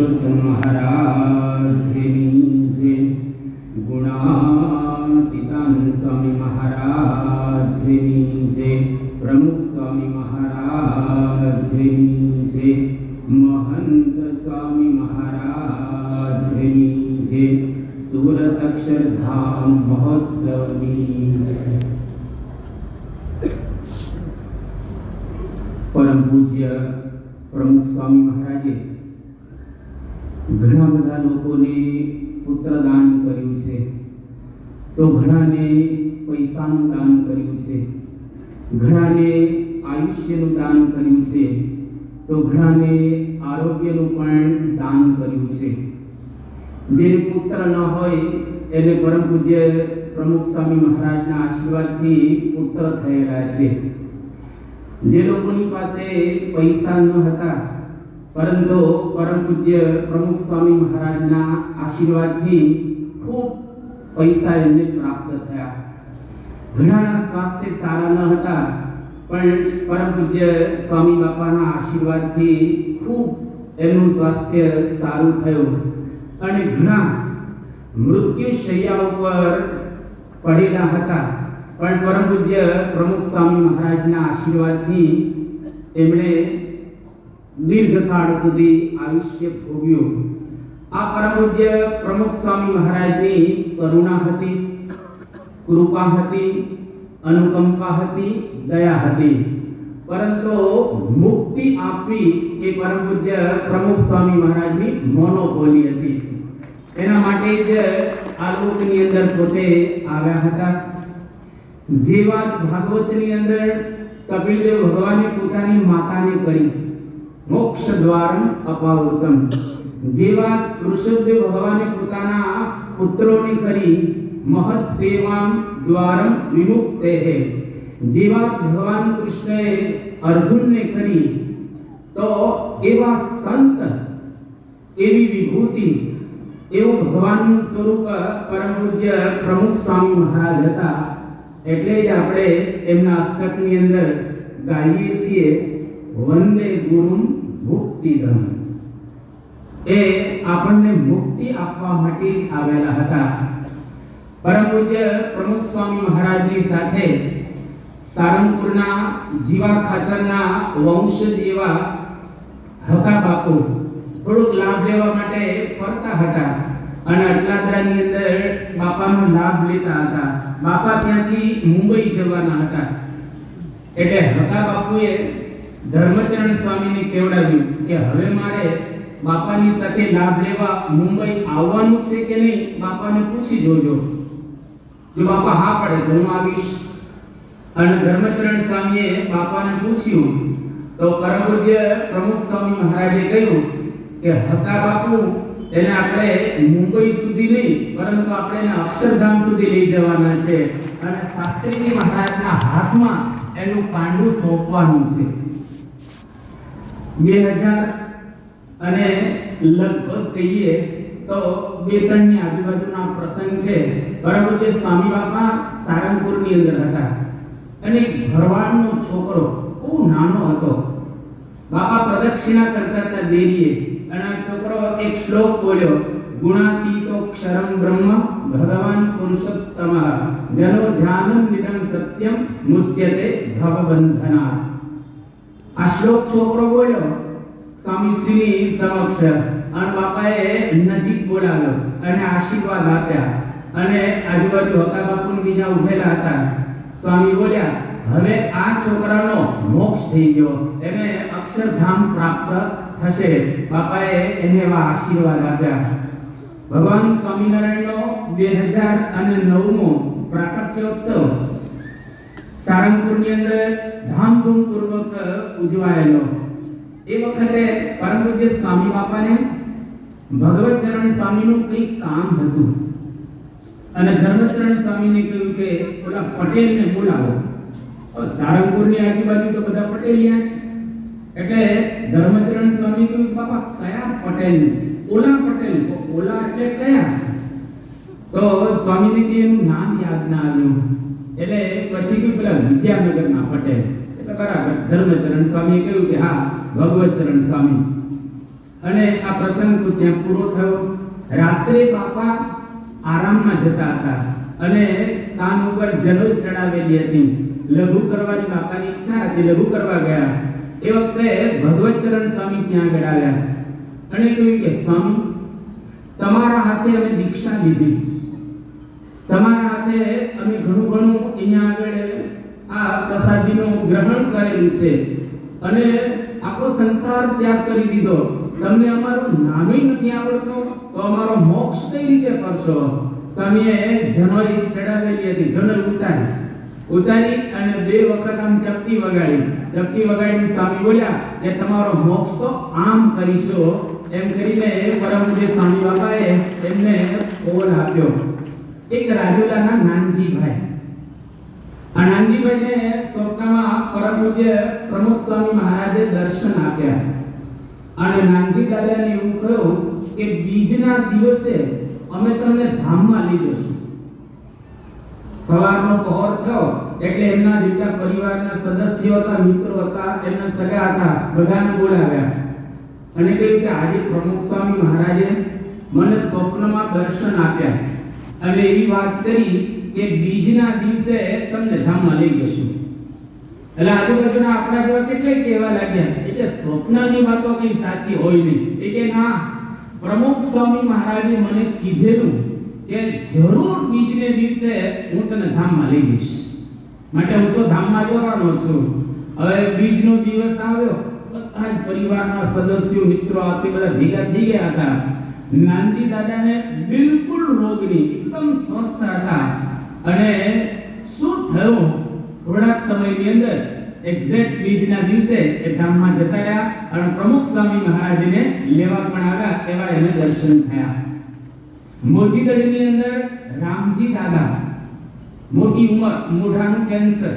મહારાજની જય ગુણાતીતાન સ્વામી મહારાજની જય પ્રમુખ સ્વામી મહારાજની જય મહંત સ્વામી મહારાજની જય સુરત અક્ષરધામ મહોત્સવની જય પરમ પૂજ્ય પ્રમુખ સ્વામી મહારાજે ઘણા બધા લોકોને પુત્રદાન કર્યું છે. તો ઘણાને પૈસાનું દાન કર્યું છે. ઘણાને આયુષ્યનું દાન કર્યું છે. તો ઘણાને આરોગ્યનું પણ દાન કર્યું છે. જે પુત્ર ન હોય એને પરમ પૂજ્ય પ્રમુખ સ્વામી મહારાજના આશીર્વાદથી પુત્ર થયેલા છે. જે લોકોની પાસે પૈસા ન હતા પરંતુ પરમ પૂજ્ય પ્રમુખ સ્વામી મહારાજના આશીર્વાદથી ખૂબ પૈસા એમને પ્રાપ્ત થયા. ઘણાના સ્વાસ્થ્ય સારા ન હતા, પણ પરમ પૂજ્ય સ્વામી બાપાના આશીર્વાદથી ખૂબ એમનું સ્વાસ્થ્ય સારું થયું. અને ઘણા મૃત્યુ શૈયા ઉપર પડેલા હતા, પણ પરમ પૂજ્ય પ્રમુખ સ્વામી મહારાજના આશીર્વાદથી એમણે દીર્ઘકાળ સુધી આયુષ્ય ભોગ્યું. આ પરમ પ્રમુખ સ્વામી મહારાજની કરુણા હતી, કૃપા હતી, અનુકંપા હતી, દયા હતી. પરંતુ મુક્તિ આપવી એ પરમ પૂજ્ય પ્રમુખ સ્વામી મહારાજની મોનોપોલી હતી. એના માટે જ આ લોકની અંદર પોતે આવ્યા હતા. જે વાત ભાગવતની અંદર કપિલદેવ ભગવાને પોતાની માતાને કરી મોક્ષ દ્વારમ અપાવૃતમ. જે વાત ઋષભદેવ ભગવાને પોતાના પુત્રોને કરી મહત સેવામ દ્વારમ વિમુક્તે હે. જે વાત ભગવાન કૃષ્ણએ અર્જુનને કરી, તો એવા સંત એવી વિભૂતિ, એવું ભગવાનનું સ્વરૂપ પરમ પૂજ્ય પ્રમુખ સ્વામી મહારાજ હતા. એટલે જ આપણે એમના અસ્તકની અંદર ગાઈએ છીએ. વંદે ગુરુમ મુક્તિદમ એ આપણને મુક્તિ આપવા માટે આવેલા હતા. પરમ પ્રમુખ સ્વામી મહારાજની સાથે સારંગપુરના જીવા ખાચરના વંશજ એવા હકા બાપુ થોડુંક લાભ લેવા માટે ફરતા હતા અને અટલાદરાની અંદર બાપાનો લાભ લેતા હતા. બાપા ત્યાંથી મુંબઈ જવાના હતા. એટલે હકા બાપુએ ધર્મચરણ સ્વામીને કેવડાવ્યું કે હવે મારે બાપાની સાથે લાભ લેવા મુંબઈ આવવાનું છે કે નહીં, બાપાને પૂછી જોજો. જો બાપા, હા પડે, તો હું આવીશ. અને ધર્મચરણ સ્વામીએ બાપાને પૂછ્યું, તો પરમપૂજ્ય પ્રમુખ સ્વામી મહારાજે કહ્યું કે, હકા બાપુ, એને આપણે મુંબઈ સુધી નહીં, પરંતુ આપણે એને અક્ષરધામ સુધી લઈ જવાના છે. અને શાસ્ત્રીજી મહારાજના હાથમાં એનું કાંડું સોંપવાનું છે. બે હજાર અને લગભગ કહીએ તો બે ત્રણની આજુબાજુના પ્રસંગ છે. બરાબર કે સ્વામી બાપા સારંગપુરની અંદર હતા. અને ભરવાડનો છોકરો, બહુ નાનો હતો. બાપા પ્રદક્ષિણા કરતા હતા દેરીએ અને આ છોકરો એક શ્લોક બોલ્યો, ગુણાતીતો ક્ષરમ બ્રહ્મ ભગવાન પુરુષોત્તમ. જનો ધ્યાનમ નિદમ સત્યમ મુચ્યતે ભવબંધના. આ શ્લોક છોકરો બોલ્યો, સ્વામી શ્રીની સમક્ષ. અને બાપાએ નજીક બોલાવ્યો અને આશીર્વાદ આપ્યા. અને આજુબાજુ હતા બાપુ બીજા ઉભેલા હતા. સ્વામી બોલ્યા, હવે આ છોકરાનો મોક્ષ થઈ ગયો. એને અક્ષરધામ પ્રાપ્ત થશે. બાપાએ એને એવા આશીર્વાદ આપ્યા. ભગવાન સ્વામિનારાયણનો બે હજાર અને નવમો પ્રાકટ્યોત્સવ સારંગપુરની અંદર ધામધૂમપૂર્વક ઉજવાયેલો એ વખતે પરમ પૂજ્ય સ્વામી બાપાને ભગવત ચરણ સ્વામીનું કંઈક કામ હતું. અને ધર્મચરણ સ્વામીને કહ્યું કે, ઓલા પટેલને બોલાવો. સારંગપુરની આજુબાજુ તો બધા પટેલિયા છે એટલે ધર્મચરણ સ્વામી કહ્યું, બાપા, કયા પટેલ? ઓલા પટેલ? ઓલા એટલે કયા? તો સ્વામીને એનું નામ યાદ ના આવ્યું. એટલે પછી કે પેલા વિદ્યાનગરના પટેલ. એટલે બરાબર, ધર્મચરણ સ્વામીએ કહ્યું કે હા ભગવતચરણ સ્વામી. અને આ પ્રસંગ તો ત્યાં પૂરો થયો. રાત્રે બાપા આરામમાં જતા હતા અને કાન ઉપર જલોજ ચડાવેલી હતી. લઘુ કરવાની બાપાની ઈચ્છા હતી, લઘુ કરવા ગયા. એ વખતે ભગવતચરણ સ્વામી ત્યાં આગળ અને કહ્યું કે સ્વામી, તમારા હાથે અમે દીક્ષા લીધી. તમારા હાથે અમે ઘણું ઘણું અહીંયા આગળ આ પ્રસાદીનું ગ્રહણ કરેલું છે. અને આખો સંસાર ત્યાગ કરી દીધો. તમને અમારું નામે નથી આવડતું? તો અમારો મોક્ષ કઈ રીતે કરશો? સ્વામીએ જનોઈ ચડાવેલી હતી. જનોઈ ઉતારી. ઉતારી અને બે વખત આમ ચપટી વગાડી. ચપટી વગાડીને સ્વામી બોલ્યા કે તમારો મોક્ષ તો આમ કરીશો. એમ કરીને પરમ જે સ્વામી બાપાએ એમને ઓવર આપ્યો. એક રાજુલાના નાનજીભાઈ. આ સ્વપ્નમાં પરમ પૂજ્ય પ્રમુખ સ્વામી મહારાજે દર્શન આપ્યા. અને નાનજી દાદાને એવું કહ્યું કે બીજના દિવસે અમે તમને ધામમાં લઈ જશું. સવારનો પહોર થયો એટલે એમના જેટલા પરિવારના સદસ્યો હતા, મિત્રો હતા, એમના સગા હતા, બધાને બોલાવ્યા. અને કહ્યું કે આજે પ્રમુખ સ્વામી મહારાજે મને સ્વપ્નમાં દર્શન આપ્યા. અને એવી વાત કરી કે બીજના દિવસે તમને ધામમાં લઈ જશું. એટલે આજુબાજુના આપણા જેવા કેટલાય કહેવા લાગ્યા એટલે સ્વપ્નની વાતો કઈ સાચી હોય નહીં. એટલે ના પ્રમુખ સ્વામી મહારાજે મને કીધેલું કે જરૂર બીજને દિવસે હું તને ધામમાં લઈ જઈશ. માટે હું તો ધામમાં જવાનો છું. હવે બીજનો દિવસ આવ્યો. બધા પરિવારના સદસ્યો, મિત્રો, આપી બધા ભેગા થઈ ગયા હતા. નાનજી દાદાને બિલકુલ રોગની એકદમ સ્વસ્થ હતા અને શું થયું? થોડાક સમયની અંદર એક્ઝેક્ટ બીજના દિવસે એ ધામમાં જતા રહ્યા અને પ્રમુખ સ્વામી મહારાજને લેવા પણ આવ્યા, એવા એને દર્શન થયા. મોજીદડીની અંદર રામજી દાદા, મોટી ઉંમર, મોઢાનું કેન્સર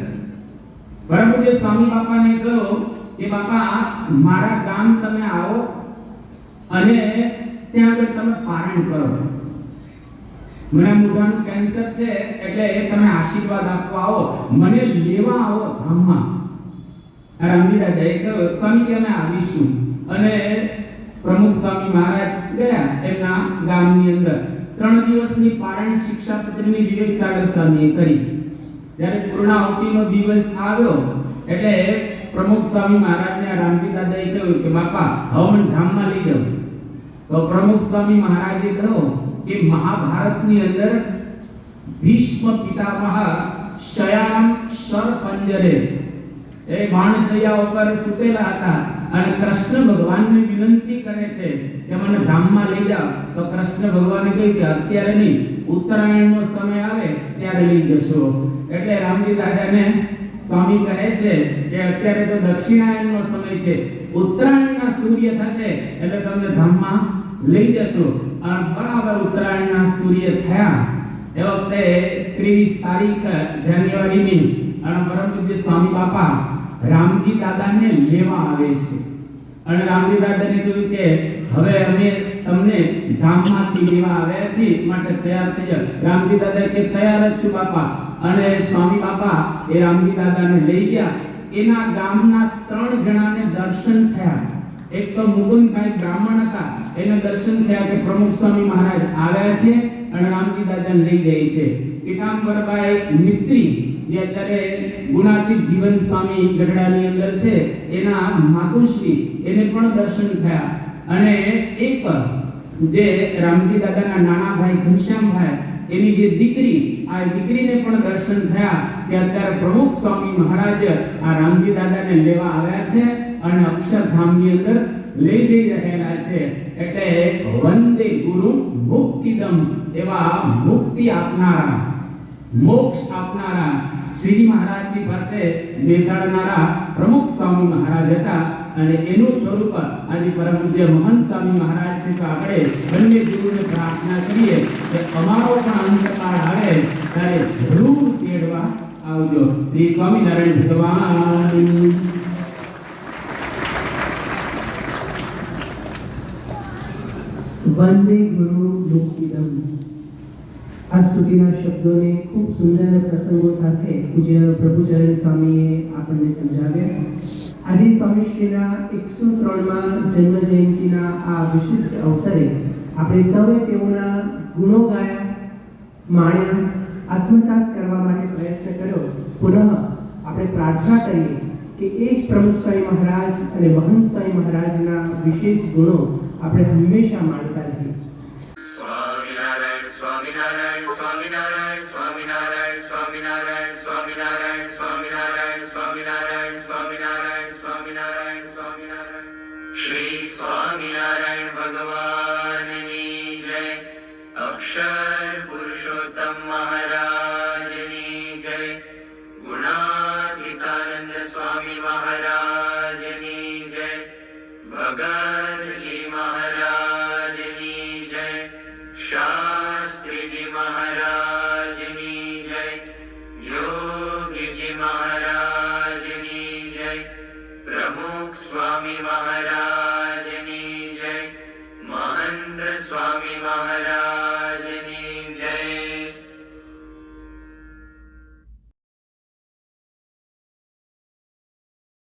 પરમ પૂજ્ય સ્વામી બાપાને કહ્યું કે, બાપા, મારા ગામ તમે આવો અને ત્યાં આગળ તમે પારણ કરો. મને મોઢાનું કેન્સર છે એટલે એ તમે આશીર્વાદ આપવા આવો. મને લેવા આવો ધામમાં. રામજી કહ્યું સ્વામી કે અમે આવીશું. અને પ્રમુખ સ્વામી મહારાજ ગયા એમના ગામની અંદર. ત્રણ દિવસની પારણ શિક્ષાપત્રીની વિવેક સાગર સ્વામીએ કરી. જ્યારે પૂર્ણાહુતિનો દિવસ આવ્યો, એટલે પ્રમુખ સ્વામી મહારાજને રામજી દાદાએ કહ્યું કે, બાપા, હવે મને ધામમાં લઈ જાઓ તો પ્રમુખ સ્વામી મહારાજે કહ્યું કે મહાભારતની અંદર ભીષ્મ પિતામહ શયાન શર પંજરે. એ બાણશૈયા ઉપર સૂતેલા હતા અને કૃષ્ણ ભગવાનને વિનંતી કરે છે કે મને ધામમાં લઈ જાઓ. તો કૃષ્ણ ભગવાને કહ્યું કે અત્યારે નહીં, ઉત્તરાયણનો સમય આવે ત્યારે લઈ જશો. એટલે રામજી દાદાને સ્વામી કહે છે કે અત્યારે તો દક્ષિણાયનનો સમય છે. ઉત્તરાયણના સૂર્ય થશે એટલે તમને ધામમાં લઈ જશો. અને થયા એ વખતે 23 તારીખ જાન્યુઆરીની અને પરંતુ જે સ્વામી બાપા રામજી દાદાને લેવા આવે છે. અને રામજી દાદાને કહ્યું કે, હવે અમે તમને ધામમાંથી લેવા આવ્યા છીએ, માટે તૈયાર થઈ રામજી દાદા કે, તૈયાર જ છું બાપા. અને સ્વામી બાપા એ રામજી દાદાને લઈ ગયા. એના ગામના ત્રણ જણાને દર્શન થયા. એક તો મુકુંદભાઈ બ્રાહ્મણ હતા. એને દર્શન થયા કે પ્રમુખ સ્વામી મહારાજ આવ્યા છે. અને રામજી દાદાને લઈ જાય છે. પીતાંબરભાઈ મિસ્ત્રી, જે અત્યારે ગુણાતીત જીવન સ્વામી ગઢડાની અંદર છે, એના માતુશ્રી, એને પણ દર્શન થયા. અને એક જે રામજી દાદાના નાના ભાઈ ઘનશ્યામભાઈ, એની જે દીકરી, આ દીકરીને પણ દર્શન થયા. કે અત્યારે પ્રમુખ સ્વામી મહારાજ આ રામજી દાદાને લેવા આવ્યા છે અને અક્ષરધામની અંદર લઈ જઈ રહેલા છે. એટલે વંદે ગુરુ મુક્તિદમ એવા મુક્તિ આપનારા, મોક્ષ આપનારા શ્રી મહારાજની પાસે બેસાડનારા પ્રમુખ સ્વામી મહારાજ હતા અને એનું સ્વરૂપ આજે પરમ પૂજ્ય મહંત સ્વામી મહારાજ છે તો આપણે બંને ગુરુને પ્રાર્થના કરીએ કે અમારો પણ અંતકાળ આવે ત્યારે જરૂર તેડવા આવજો. શ્રી સ્વામિનારાયણ ભગવાન. વંદે ગુરુ મુક્તિદમ આ સ્તુતિના શબ્દોને ખૂબ સુંદર પ્રસંગો સાથે પૂજ્ય પ્રભુચરણ સ્વામીએ આપણને સમજાવ્યા. આજે સ્વામીશ્રીના એકસો ત્રણમાં જન્મ જયંતિના આ વિશિષ્ટ અવસરે આપણે સૌએ તેઓના ગુણો ગાયા, માણ્યા, આત્મસાત કરવા માટે પ્રયત્ન કર્યો. પુનઃ આપણે પ્રાર્થના કરીએ કે એ જ પ્રમુખ સ્વામી મહારાજ અને મહંત સ્વામી મહારાજના વિશેષ ગુણો આપણે હંમેશા માનતા રહીએ સ્વામિનારાયણ સ્વામિનારાયણ સ્વામિનારાયણ સ્વામિનારાયણ સ્વામિનારાયણ.